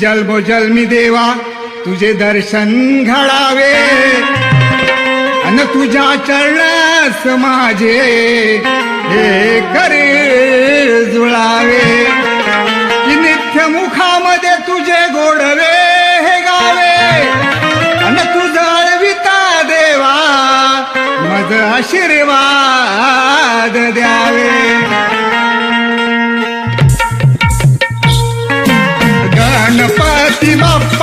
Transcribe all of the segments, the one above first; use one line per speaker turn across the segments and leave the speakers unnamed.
जन्मोजन्मी देवा तुझे दर्शन घडावे. अन तुझ्या चरणास माझे हे करे जुळावे. कि नित्य मुखामध्ये तुझे गोडवे हे गावे. अन तुझळविता देवा मज आशीर्वाद द्यावे.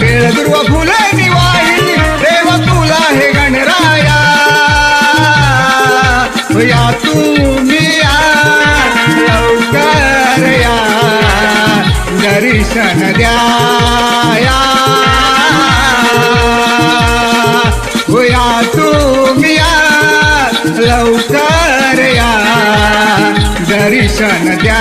भेळ दुर्व फुले दिवाळी देव तुला हे गणराया. या तुम्ही लवकर या दर्शन
द्या या तुम्ही लवकर या दर्शन द्या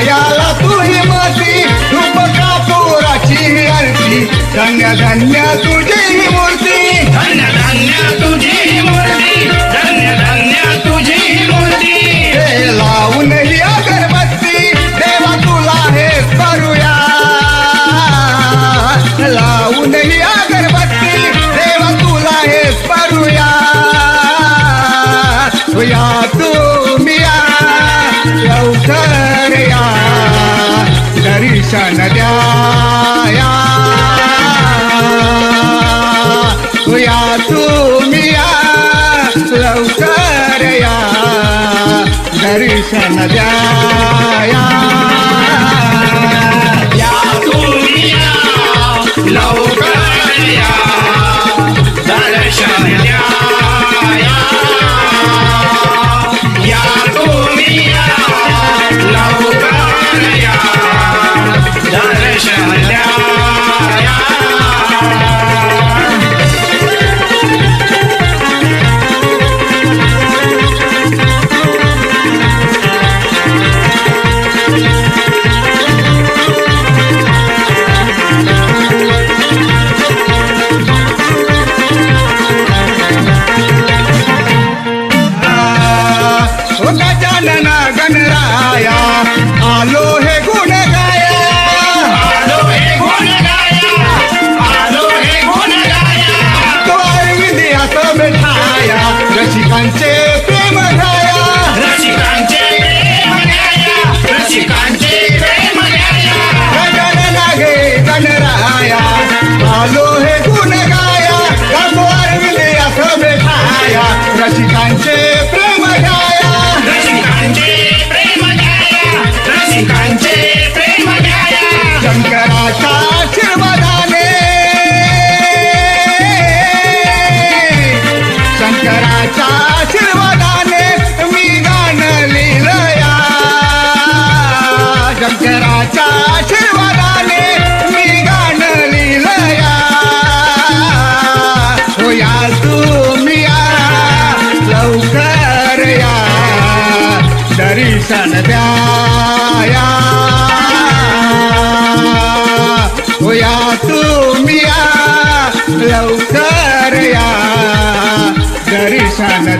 मायाला तुझी
माझी रूपका तोराची अर्थी धन्य धन्य तुझी
देशाच्या नद्या या तुम्ही लवकर या. दर्शन द्या. 感谢。विठ्ठल द्याया.
होया तुम्ही लवकर या. दर्शन